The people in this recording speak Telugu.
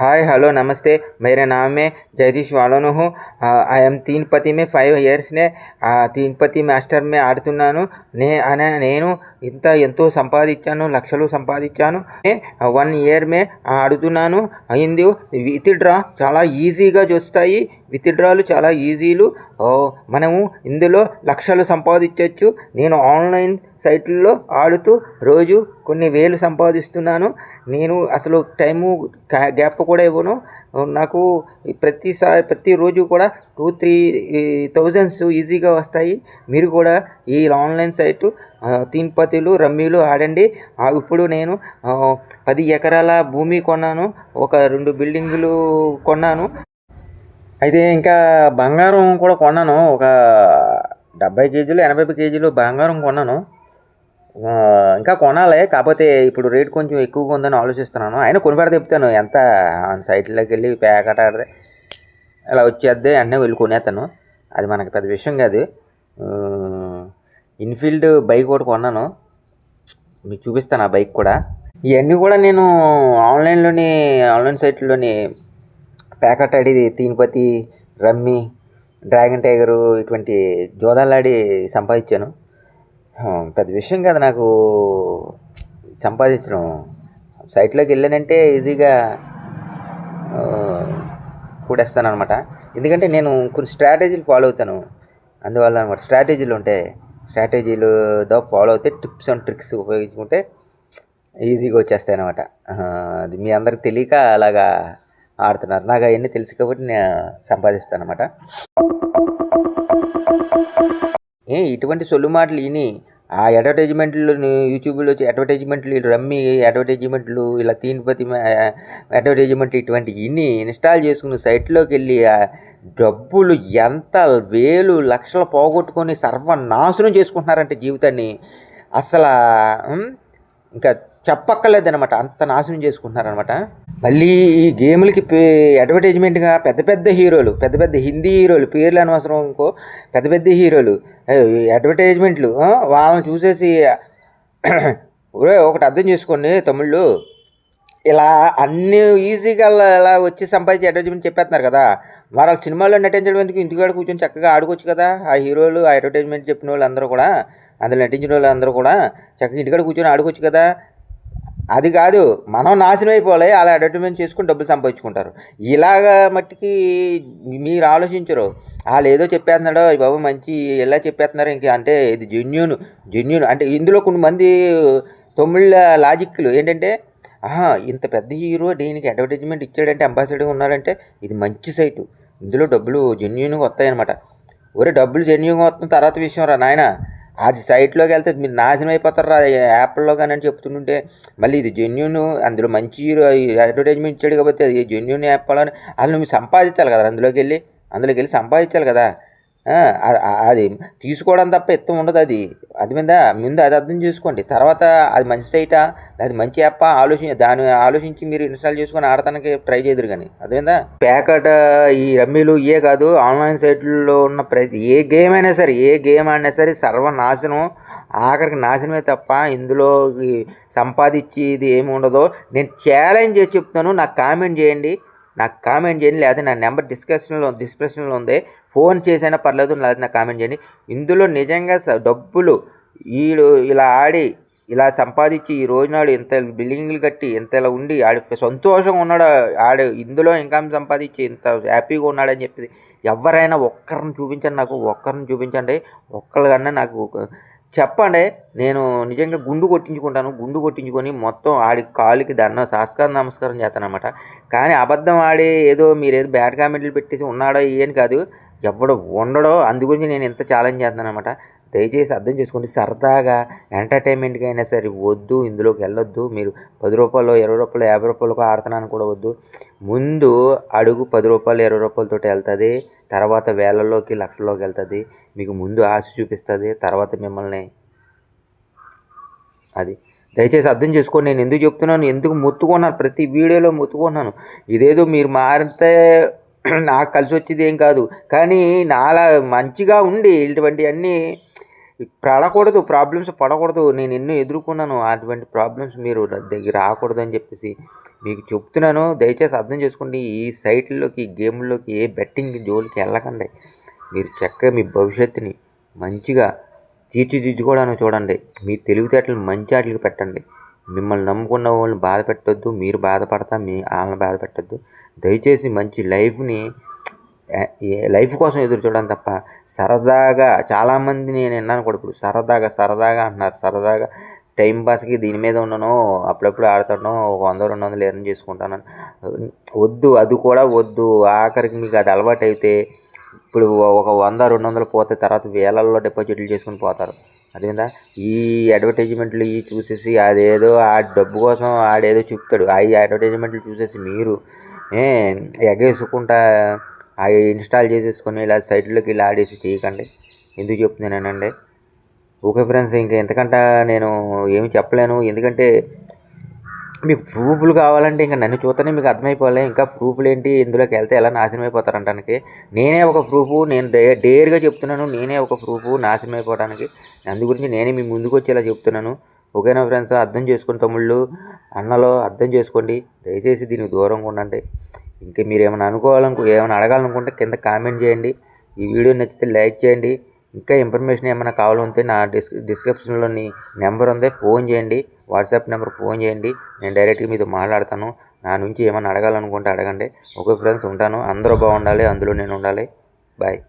हाय हेलो नमस्ते मेरा नाम है జగదీష్ వాలోను ఐఎమ్ తీన్ పతి మే ఫైవ్ ఇయర్స్నే తీన్ పతి మాస్టర్ మే ఆడుతున్నాను నే అనే నేను ఇంత ఎంతో సంపాదించాను లక్షలు సంపాదించాను వన్ ఇయర్ మే ఆడుతున్నాను అయింది విత్ డ్రా చాలా ఈజీగా చూస్తాయి విత్ డ్రాలు చాలా ఈజీలు ఓ, మనము ఇందులో లక్షలు సంపాదించవచ్చు నేను ఆన్లైన్ సైట్లలో ఆడుతూ రోజు కొన్ని వేలు సంపాదిస్తున్నాను. నేను అసలు టైము గ్యా- గ్యాప్ కూడా ఇవ్వను. నాకు ప్రతిసారి ప్రతిరోజు కూడా టూ త్రీ థౌజండ్స్ ఈజీగా వస్తాయి. మీరు కూడా ఈ ఆన్లైన్ సైటు తీన్పతిలు రమ్మీలు ఆడండి. ఇప్పుడు నేను పది ఎకరాల భూమి కొన్నాను. ఒక రెండు బిల్డింగులు కొన్నాను. అయితే ఇంకా బంగారం కూడా కొన్నాను. ఒక డెబ్బై కేజీలు ఎనభై కేజీలు బంగారం కొన్నాను. ఇంకా కొనాలి. కాకపోతే ఇప్పుడు రేట్ కొంచెం ఎక్కువగా ఉందని ఆలోచిస్తున్నాను. అయినా కొనిపెడితే చెప్తాను ఎంత సైట్లోకి వెళ్ళి ప్యాకెట్ ఆడితే ఇలా వచ్చేద్దే అన్నీ వెళ్ళి కొనేస్తాను అది మనకి పెద్ద విషయం కాదు. ఇన్ఫీల్డ్ బైక్ ఒకటి కొన్నాను. మీకు చూపిస్తాను ఆ బైక్ కూడా. ఇవన్నీ కూడా నేను ఆన్లైన్లోని ఆన్లైన్ సైట్లోని ప్యాకెట్ ఆడి తినిపతి రమ్మి డ్రాగన్ టైగరు ఇటువంటి జోదాలాడి సంపాదించాను. పెద్ద విషయం కాదు. నాకు సంపాదించడం సైట్లోకి వెళ్ళానంటే ఈజీగా కూడేస్తాను అనమాట ఎందుకంటే నేను కొన్ని స్ట్రాటజీలు ఫాలో అవుతాను. అందువల్ల అనమాట స్ట్రాటజీలు ఉంటాయి స్ట్రాటజీలు దో ఫాలో అవుతే టిప్స్ అండ్ ట్రిక్స్ ఉపయోగించుకుంటే ఈజీగా వచ్చేస్తాయి అనమాట అది మీ అందరికి తెలియక అలాగా ఆడుతున్నారు. నాకు అవన్నీ తెలుసు కాబట్టి నేను సంపాదిస్తాను అనమాట ఏ ఇటువంటి సొల్లు మాటలు విని ఆ అడ్వర్టైజ్మెంట్లు యూట్యూబ్లో వచ్చి అడ్వర్టైజ్మెంట్లు ఈ రమ్మి అడ్వర్టైజ్మెంట్లు ఇలా తీనిపతి అడ్వర్టైజ్మెంట్లు ఇటువంటి ఇన్ని ఇన్స్టాల్ చేసుకుని సైట్లోకి వెళ్ళి డబ్బులు ఎంత వేలు లక్షలు పోగొట్టుకొని సర్వనాశనం చేసుకుంటున్నారంటే జీవితాన్ని అసలు ఇంకా చెప్పక్కర్లేదనమాట అంత నాశనం చేసుకుంటున్నారనమాట మళ్ళీ ఈ గేములకి పే అడ్వర్టైజ్మెంట్గా పెద్ద పెద్ద హీరోలు పెద్ద పెద్ద హిందీ హీరోలు పేర్లు అనవసరం ఇంకో పెద్ద పెద్ద హీరోలు అడ్వర్టైజ్మెంట్లు వాళ్ళని చూసేసి ఒకటి అర్థం చేసుకోండి తమిళ్ళు ఇలా అన్ని ఈజీగా ఇలా వచ్చి సంపాదించి అడ్వర్టైజ్మెంట్ చెప్పేస్తున్నారు కదా. మరి వాళ్ళ సినిమాల్లో నటించడం ఎందుకు? ఇంటికాడ కూర్చొని చక్కగా ఆడుకోవచ్చు కదా. ఆ హీరోలు ఆ అడ్వర్టైజ్మెంట్ చెప్పిన వాళ్ళందరూ కూడా అందులో నటించిన వాళ్ళు అందరూ కూడా చక్కగా ఇంటికాడ కూర్చొని ఆడుకోవచ్చు కదా. అది కాదు మనం నాశనం అయిపోలే అలా అడ్వర్టైజ్మెంట్ చేసుకుని డబ్బులు సంపాదించుకుంటారు. ఇలాగా మట్టికి మీరు ఆలోచించరు. వాళ్ళు ఏదో చెప్పేస్తున్నాడో బాబు మంచి ఎలా చెప్పేస్తున్నారు? ఇంక అంటే ఇది జెన్యున్ జెన్యున్ అంటే ఇందులో కొంతమంది తమిళ లాజిక్లు ఏంటంటే ఆహా ఇంత పెద్ద హీరో దీనికి అడ్వర్టైజ్మెంట్ ఇచ్చాడంటే అంబాసిడర్గా ఉన్నాడంటే ఇది మంచి సైటు ఇందులో డబ్బులు జెన్యున్గా వస్తాయన్నమాట. ఒరే డబ్బులు జెన్యున్గా వస్తున్న తర్వాత విషయం రా నాయన. అది సైట్లోకి వెళ్తే మీరు నాశనం అయిపోతారు రా. యాప్లో కానీ అని చెప్తుంటే మళ్ళీ ఇది జెన్యున్ అందులో మంచి అడ్వర్టైజ్మెంట్ ఇచ్చాడు కాబట్టి అది జెన్యున్ యాప్ అని అందులో మీరు సంపాదించాలి కదా అందులోకి వెళ్ళి అందులోకి వెళ్ళి సంపాదించాలి కదా. అది తీసుకోవడం తప్ప ఎత్తు ఉండదు అది. అది మీద ముందు అది అర్థం చేసుకోండి. తర్వాత అది మంచి సైటా అది మంచి యాప్ ఆలోచి దాని ఆలోచించి మీరు ఇన్స్టాల్ చేసుకొని ఆడటానికి ట్రై చేయదురు కానీ. అది మీద ప్యాకెట్ ఈ రమ్మీలు ఇయే కాదు ఆన్లైన్ సైట్లలో ఉన్న ప్రతి ఏ గేమ్ అయినా సరే ఏ గేమ్ అయినా సరే సర్వనాశనం ఆఖరికి నాశనమే తప్ప ఇందులో సంపాదించి సంపాదించేది ఏమి ఉండదో నేను ఛాలెంజ్ చేసి చెప్తాను నాకు కామెంట్ చేయండి. నాకు కామెంట్ చేయండి. లేదా నా నెంబర్ డిస్క్రిప్షన్లో డిస్క్రిప్షన్లో ఉంది. ఫోన్ చేసైనా పర్లేదు లేదా నాకు కామెంట్ చేయండి. ఇందులో నిజంగా డబ్బులు వీళ్ళు ఇలా ఆడి ఇలా సంపాదించి ఈ రోజునాడు ఇంత బిల్డింగ్లు కట్టి ఇంత ఇలా ఉండి ఆడి సంతోషంగా ఉన్నాడు ఆడు ఇందులో ఇన్కమ్ సంపాదించి ఇంత హ్యాపీగా ఉన్నాడని చెప్పి ఎవరైనా ఒక్కరిని చూపించండి నాకు ఒక్కరిని చూపించండి. ఒక్కరికన్నా నాకు చెప్పండి. నేను నిజంగా గుండు కొట్టించుకుంటాను. గుండు కొట్టించుకొని మొత్తం ఆడి కాలుకి దండం సాస్కారం నమస్కారం చేస్తాను అనమాట కానీ అబద్ధం ఆడి ఏదో మీరు ఏదో బ్యాడ్ కామెంట్లు పెట్టేసి ఉన్నాడో ఏం కాదు. ఎవడు ఉండడో అందు గురించి నేను ఇంత ఛాలెంజ్ చేస్తున్నాను అనమాట దయచేసి అర్థం చేసుకోండి. సరదాగా ఎంటర్టైన్మెంట్కి అయినా సరే వద్దు ఇందులోకి వెళ్ళొద్దు. మీరు పది రూపాయలు ఇరవై రూపాయలు యాభై రూపాయలకు ఆడుతున్నాను కూడా వద్దు. ముందు అడుగు పది రూపాయలు ఇరవై రూపాయలతో వెళ్తుంది. తర్వాత వేలల్లోకి లక్షల్లోకి వెళ్తుంది. మీకు ముందు ఆశ చూపిస్తుంది. తర్వాత మిమ్మల్ని అది. దయచేసి అర్థం చేసుకోండి. నేను ఎందుకు చెప్తున్నాను? ఎందుకు మొత్తుకున్నాను? ప్రతి వీడియోలో మొత్తుకున్నాను. ఇదేదో మీరు మారితే నాకు కలిసి వచ్చేది ఏం కాదు. కానీ నాలా మంచిగా ఉండి ఇటువంటి అన్నీ పడకూడదు ప్రాబ్లమ్స్ పడకూడదు. నేను ఎన్నో ఎదుర్కొన్నాను. అటువంటి ప్రాబ్లమ్స్ మీరు నా దగ్గర రాకూడదు అని చెప్పేసి మీకు చెప్తున్నాను. దయచేసి అర్థం చేసుకోండి. ఈ సైట్లలోకి గేమ్లోకి ఏ బెట్టింగ్ జోలికి వెళ్ళకండి. మీరు చక్కగా మీ భవిష్యత్తుని మంచిగా తీర్చిదిద్దుకోవడానికి చూడండి. మీ తెలివితేటలు మంచి ఆటలకు పెట్టండి. మిమ్మల్ని నమ్ముకున్న వాళ్ళని బాధ పెట్టొద్దు మీరు బాధపడతా మీ వాళ్ళని బాధ పెట్టొద్దు. దయచేసి మంచి లైఫ్ని లైఫ్ కోసం ఎదురు చూడడం తప్ప సరదాగా చాలామంది నేను విన్నాను కూడా ఇప్పుడు సరదాగా సరదాగా అంటున్నారు. సరదాగా టైం పాస్కి దీని మీద ఉన్నాను అప్పుడప్పుడు ఆడుతాను ఒక వంద రెండు వందలు ఎర్న్ చేసుకుంటాను. వద్దు అది కూడా వద్దు. ఆఖరికి మీకు అది అలవాటు అయితే ఇప్పుడు ఒక వంద రెండు వందలు పోతే తర్వాత వేలల్లో డిపాజిట్లు చేసుకుని పోతారు. అదేందా? ఈ అడ్వర్టైజ్మెంట్లు ఇవి చూసేసి అదేదో ఆ డబ్బు కోసం ఆడేదో చెప్తాడు. ఆ అడ్వర్టైజ్మెంట్లు చూసేసి మీరు ఏ, ఎగేసుకుంటా అవి ఇన్స్టాల్ చేసేసుకొని ఇలా సైట్లోకి ఇలా ఆడేసి చేయకండి. ఎందుకు చెప్తున్నానండి ఓకే ఫ్రెండ్స్ ఇంకా ఎంతకంటే నేను ఏమి చెప్పలేను. ఎందుకంటే మీకు ప్రూఫ్లు కావాలంటే ఇంకా నన్ను చూస్తేనే మీకు అర్థమైపోలే ఇంకా ప్రూఫ్లు ఏంటి? ఇందులోకి వెళ్తే ఎలా నాశనం అయిపోతారంటానికి నేనే ఒక ప్రూఫ్ నేను డే డేర్గా చెప్తున్నాను. నేనే ఒక ప్రూఫ్ నాశనం అయిపోవడానికి అందు గురించి నేనే మీ ముందుకు వచ్చేలా చెప్తున్నాను. ఓకేనా ఫ్రెండ్స్? అర్థం చేసుకోండి తమ్ముళ్ళు. అన్నలో అర్థం చేసుకోండి. దయచేసి దీనికి దూరంగా ఉండండి. ఇంకా మీరు ఏమైనా అనుకోవాలనుకో ఏమైనా అడగాలనుకుంటే కింద కామెంట్ చేయండి. ఈ వీడియో నచ్చితే లైక్ చేయండి. ఇంకా ఇన్ఫర్మేషన్ ఏమైనా కావాలంటే నా డిస్ డిస్క్రిప్షన్లోని నెంబర్ ఉంది. ఫోన్ చేయండి. వాట్సాప్ నెంబర్ ఫోన్ చేయండి. నేను డైరెక్ట్గా మీతో మాట్లాడతాను. నా నుంచి ఏమైనా అడగాలనుకుంటే అడగండి. ఓకే ఫ్రెండ్స్ ఉంటాను. అందరూ బాగుండాలి. అందులో నేను ఉండాలి. బాయ్.